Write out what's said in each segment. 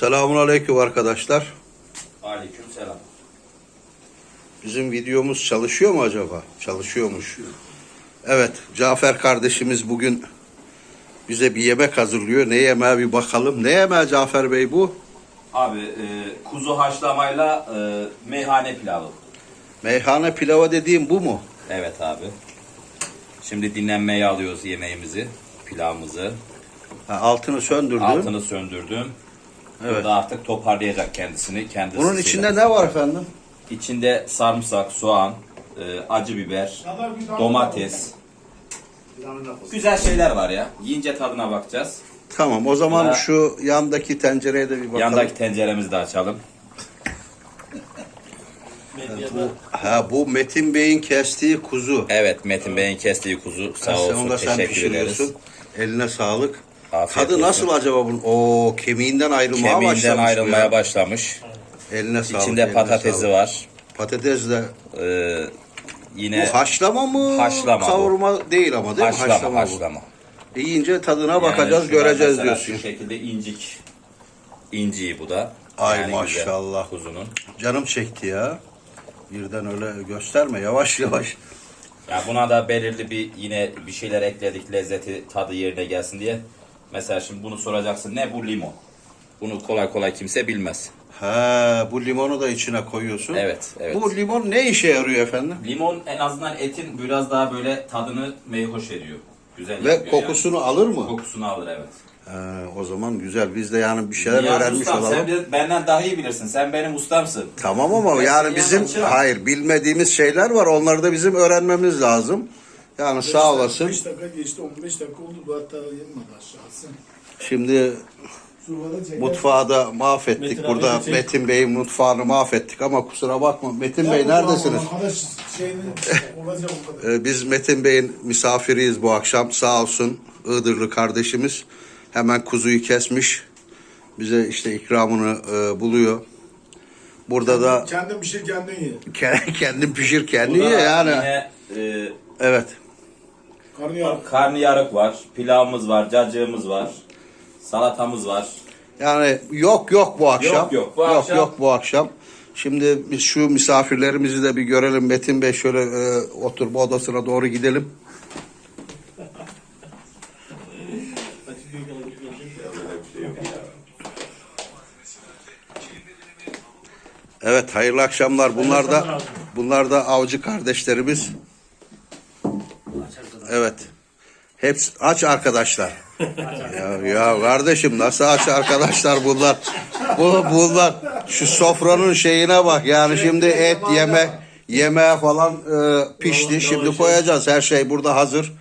Selamun Aleyküm arkadaşlar. Aleyküm selam. Bizim videomuz çalışıyor mu acaba? Çalışıyormuş. Evet, Cafer kardeşimiz bugün bize bir yemek hazırlıyor. Ne yemeği bir bakalım. Ne yemeği Cafer Bey bu? Abi e, kuzu haşlamayla e, meyhane pilavı. Meyhane pilava dediğim bu mu? Evet abi. Şimdi dinlenmeye alıyoruz yemeğimizi, pilavımızı. Ha, altını söndürdün. Altını söndürdüm. Evet. Burada artık toparlayacak kendisini. Kendisi Bunun içinde ne var efendim? İçinde sarımsak, soğan, e, acı biber, domates. Güzel şeyler var ya. Yiyince tadına bakacağız. Tamam, o zaman Ya. şu yandaki tencereye de bir bakalım. Yandaki tenceremizi de açalım. Ha, bu Metin Bey'in kestiği kuzu. Evet Metin Bey'in kestiği kuzu. Sağ Ha, onu olsun. da sen Teşekkür ederiz. pişiriyorsun. Eline sağlık. Afiyet Tadı olsun. nasıl acaba bunun? Oo, kemiğinden ayrılmaya Kemiğinden başlamış bu ayrılmaya ya. başlamış. Eline sağlık. İçinde eline patatesi sağlık. var. Patates de Ee, yine bu haşlama mı? Haşlama bu. Kavurma değil ama değil mi? haşlama bu. haşlama. Yiyince tadına bakacağız, şurada göreceğiz mesela diyorsun. Şu şekilde incik. İnciği bu da. Ay güzel maşallah. Kuzunun. Canım çekti ya. Birden öyle gösterme yavaş yavaş. Ya buna da belirli bir yine bir şeyler ekledik lezzeti tadı yerine gelsin diye. Mesela şimdi bunu soracaksın ne bu limon? Bunu kolay kolay kimse bilmez. Ha, bu limonu da içine koyuyorsun. Evet, evet. Bu limon ne işe yarıyor efendim? Limon en azından etin biraz daha böyle tadını meyhoş ediyor. Güzel Ve yapıyor kokusunu alır mı? yani. Kokusunu alır evet. Ha, o zaman güzel. Biz de yani bir şeyler Niyazi öğrenmiş ustam, olalım. Sen bir- benden daha iyi bilirsin. Sen benim ustamsın. Tamam ama Ben yani bizim hayır bilmediğimiz şeyler var. Onları da bizim öğrenmemiz lazım. Yani sağ olasın. 5 dakika geçti 15 dakika oldu bu hatta yenmedi aşağısı. Şimdi mutfağı da mahvettik. Metin abi Burada çek. Metin Bey'in mutfağını mahvettik ama kusura bakma. Metin Bey neredesiniz? Ee, Biz Metin Bey'in misafiriyiz bu akşam. Sağ olsun Iğdırlı kardeşimiz. Hemen kuzuyu kesmiş. Bize işte ikramını e, buluyor. Burada da Kendin şey kendin ye. ke- kendin pişir kendin ye yani. Yine e, Evet. Karnıyarık. karnıyarık var, pilavımız var, cacığımız var, salatamız var. Yani yok yok bu akşam. Yok, yok, bu yok, akşam- yok bu akşam. Şimdi biz şu misafirlerimizi de bir görelim. Metin Bey şöyle e, oturma odasına doğru gidelim. Evet hayırlı akşamlar. Bunlar da bunlar da avcı kardeşlerimiz. Evet. Hepsi aç arkadaşlar. Ya, ya kardeşim nasıl aç arkadaşlar bunlar? Bu bunlar şu sofranın şeyine bak. Yani şimdi et yeme yemeğe falan e, pişti. Şimdi koyacağız. Her şey burada hazır.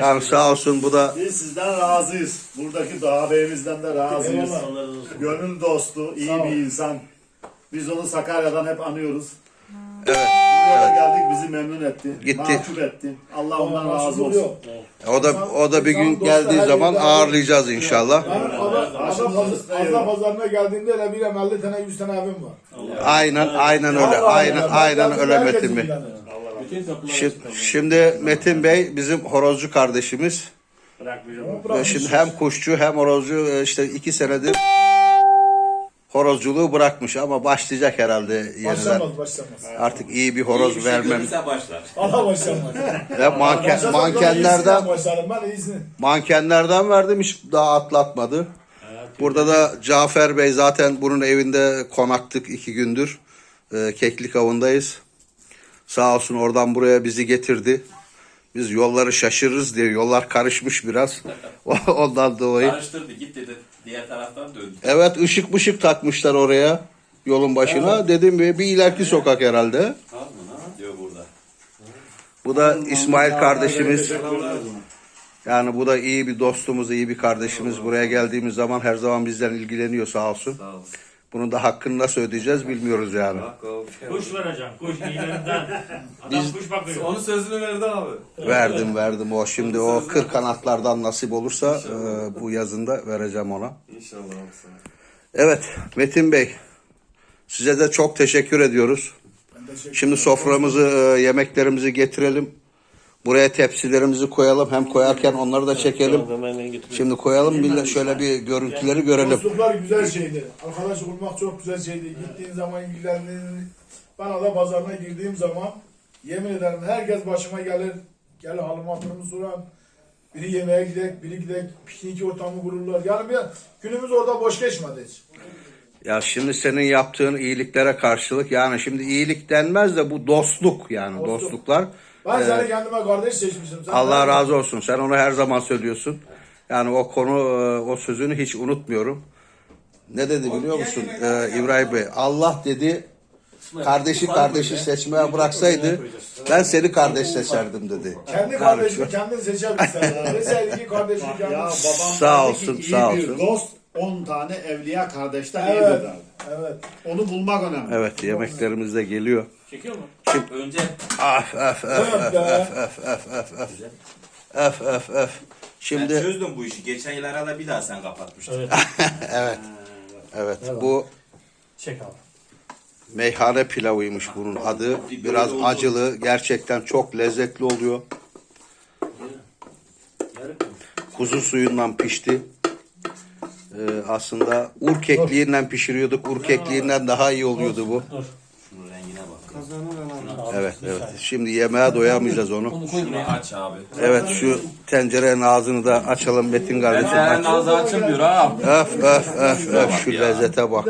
Yani sağ olsun bu da Biz sizden razıyız. Buradaki Dağ Bey'imizden de razıyız. Gönül dostu, iyi bir insan. Biz onu Sakarya'dan hep anıyoruz. evet. Geldik bizi memnun etti. Gitti. Mahcup etti. Allah ondan razı olsun. O da o da bir gün geldiği zaman ağırlayacağız inşallah. Ben ada, ada, pazar, ada pazarına geldiğimde hele bir 50 tane 100 tane evim var. Aynen aynen öyle. Aynen aynen öyle Metin Bey. Şi- Şimdi Metin Bey bizim horozcu kardeşimiz. Ve şimdi hem kuşçu hem horozcu e, işte iki senedir horozculuğu bırakmış ama başlayacak herhalde yeniden. Başlamaz başlamaz. Artık iyi bir İyi horoz bir şey vermem. başlar. Allah başlamaz. Manken, daha mankenlerden başlarım ben mankenlerden verdim hiç daha atlatmadı. Burada da Cafer Bey zaten bunun evinde konaktık iki gündür. Ee, Keklik avındayız. Sağ olsun oradan buraya bizi getirdi. Biz yolları şaşırırız diye yollar karışmış biraz. Ondan dolayı. Karıştırdı git dedi. Diğer taraftan döndü. Evet ışık mışık takmışlar oraya yolun başına. Dedim bir, bir ileriki sokak herhalde. Tamam mı? Diyor burada. Bu da İsmail kardeşimiz. Yani bu da iyi bir dostumuz, iyi bir kardeşimiz. Buraya geldiğimiz zaman her zaman bizden ilgileniyor sağ olsun. Sağ olsun. Bunun da hakkını nasıl ödeyeceğiz bilmiyoruz yani. Kuş vereceğim, kuş iğnelerinden. Adam kuş bakıyor. Onun sözünü verdi abi. Verdim verdim o şimdi o kır kanatlardan nasip olursa e, bu yazında vereceğim ona. İnşallah abi sana. Evet Metin Bey size de çok teşekkür ediyoruz. Ben teşekkür Şimdi soframızı e, yemeklerimizi getirelim. Buraya tepsilerimizi koyalım. Hem koyarken onları da çekelim. Şimdi koyalım bir de şöyle bir görüntüleri görelim. Dostluklar güzel şeydi. Arkadaş olmak çok güzel şeydi. Gittiğin zaman ilgilendiğin... Ben ada pazarına girdiğim zaman yemin ederim herkes başıma gelir. Gel halımı hatırımı soran. Biri yemeğe gidek, biri gidek, piknik ortamı kururlar. Yani bir günümüz orada boş geçmedi hiç. Ya şimdi senin yaptığın iyiliklere karşılık yani şimdi iyilik denmez de bu dostluk yani Dostluk. dostluklar. Ben Ee, seni kendime kardeş seçmişim. Sen Allah ben- razı olsun. Sen onu her zaman söylüyorsun. Yani o konu, e, o sözünü hiç unutmuyorum. Ne dedi biliyor musun Ee, İbrahim Bey? Allah dedi kardeşi kardeşi seçmeye bıraksaydı ben seni kardeş seçerdim dedi. Kendi kardeşini kendin seçebilirsin. Deseydi ki kardeşini Ya kendin Sağ olsun, ki, iyi sağ bir olsun. dost 10 tane evliya kardeşten Evet. iyidir derdi. Evet. Onu bulmak önemli. Evet yemeklerimiz de geliyor. Çekiyor mu? Önce Af af af af af af af af af. Öf öf öf. ben Şimdi çözdüm bu işi. Geçen yıl arada bir daha sen kapatmıştın. Evet. evet. Evet bu Çek abi. meyhane pilavıymış bunun adı. Biraz acılı. Gerçekten çok lezzetli oluyor. Kuzu suyundan pişti. Ee, aslında ur kekliğinden pişiriyorduk. Ur kekliğinden daha iyi oluyordu bu. Dur. Şunun rengine bak. Evet, evet. Şimdi yemeğe doyamayacağız onu. Şunu aç abi. Evet, şu tencerenin ağzını da açalım Metin kardeşim. Tencerenin Aç. ağzı açılmıyor ha. Öf öf öf öf şu lezzete bak.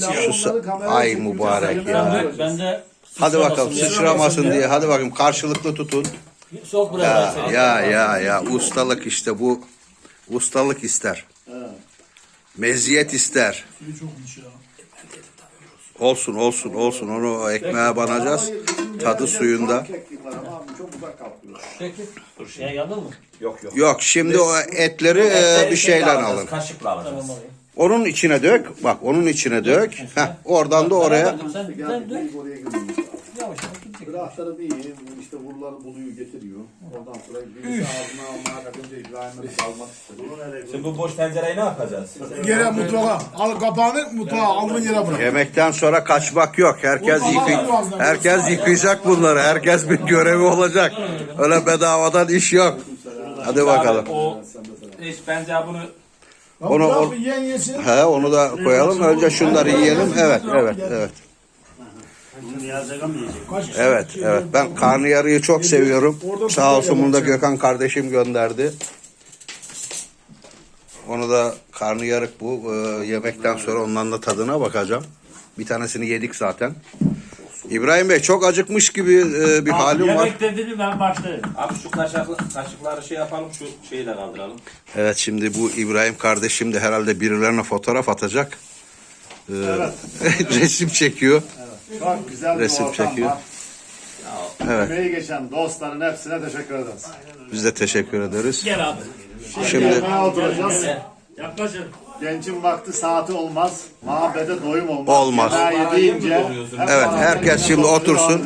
Sırf Şu ay mübarek ya. Ben de Hadi bakalım sıçramasın diye. Hadi bakayım karşılıklı tutun. Sok buraya. Ya ya ya ya ustalık işte bu. Ustalık ister. Meziyet ister. Suyu çokmuş ya. Olsun olsun olsun onu ekmeğe banacağız. Tadı suyunda. Mı? Yok yok. Yok şimdi o etleri e, bir şeyle alın. Kaşıkla alacağız. Onun içine dök. Bak onun içine dök. Heh, oradan da oraya. Sen, sen. Yavaş yavaş. gidecek. Bırakları bir işte vuruları buluyor getiriyor. Ondan sonra birisi ağzına almaya kalkınca İbrahim'e bir salmak istedi. Şimdi bu boş tencereyi ne yapacağız? Yere mutfağa. Al kapağını mutfağa aldığın yere bırak. Yemekten sonra kaçmak yok. Herkes yıkay herkes yıkayacak bunları. Herkes bir görevi olacak. Öyle bedavadan iş yok. Hadi bakalım. O hiç bence bunu Onu- onu-. He onu da koyalım. Önce şunları yiyelim. Evet, evet, evet. Evet, evet. Ben karnıyarıyı çok seviyorum. Sağ olsun bunu da Gökhan kardeşim gönderdi. Onu da karnıyarık bu. Ee, yemekten sonra ondan da tadına bakacağım. Bir tanesini yedik zaten. İbrahim Bey çok acıkmış gibi e, bir halim var. Yemek dedin ben başlarım. abi şu kaşıklı, kaşıkları şey yapalım şu şeyi de kaldıralım. Evet şimdi bu İbrahim kardeşim de herhalde birilerine fotoğraf atacak. Ee, resim çekiyor. Çok güzel bir Resim ortam çekiyor. var. Evet. Emeği geçen dostların hepsine teşekkür ederiz. Biz de teşekkür ederiz. Gel abi. Şimdi oturacağız. Yaklaşın. Gençin vakti saati olmaz. Muhabbete doyum olmaz. Olmaz. Yemeği yediğince. hep Evet, beraber herkes şimdi otursun.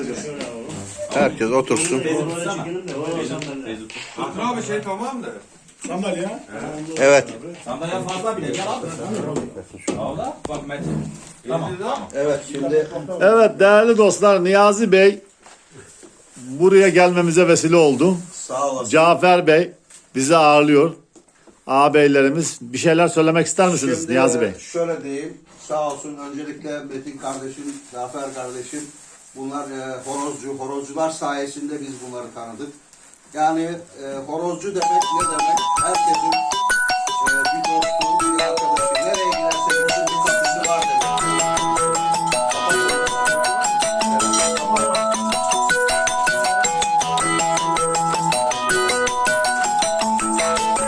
herkes otursun. Akra abi şey tamam da. Sandalye. Evet. Sandalye fazla bile gel abi. Bak Metin. Tamam. Evet şimdi Evet değerli dostlar Niyazi Bey buraya gelmemize vesile oldu. sağ olasın. Cafer Bey bizi ağırlıyor. Ağabeylerimiz bir şeyler söylemek ister misiniz Şimdi, Niyazi Bey? Şöyle diyeyim. Sağ olsun öncelikle Metin kardeşim, Zafer kardeşim. Bunlar e, horozcu. Horozcular sayesinde biz bunları tanıdık. Yani e, horozcu demek ne demek? Herkesin e, bir dostu, bir arkadaşı.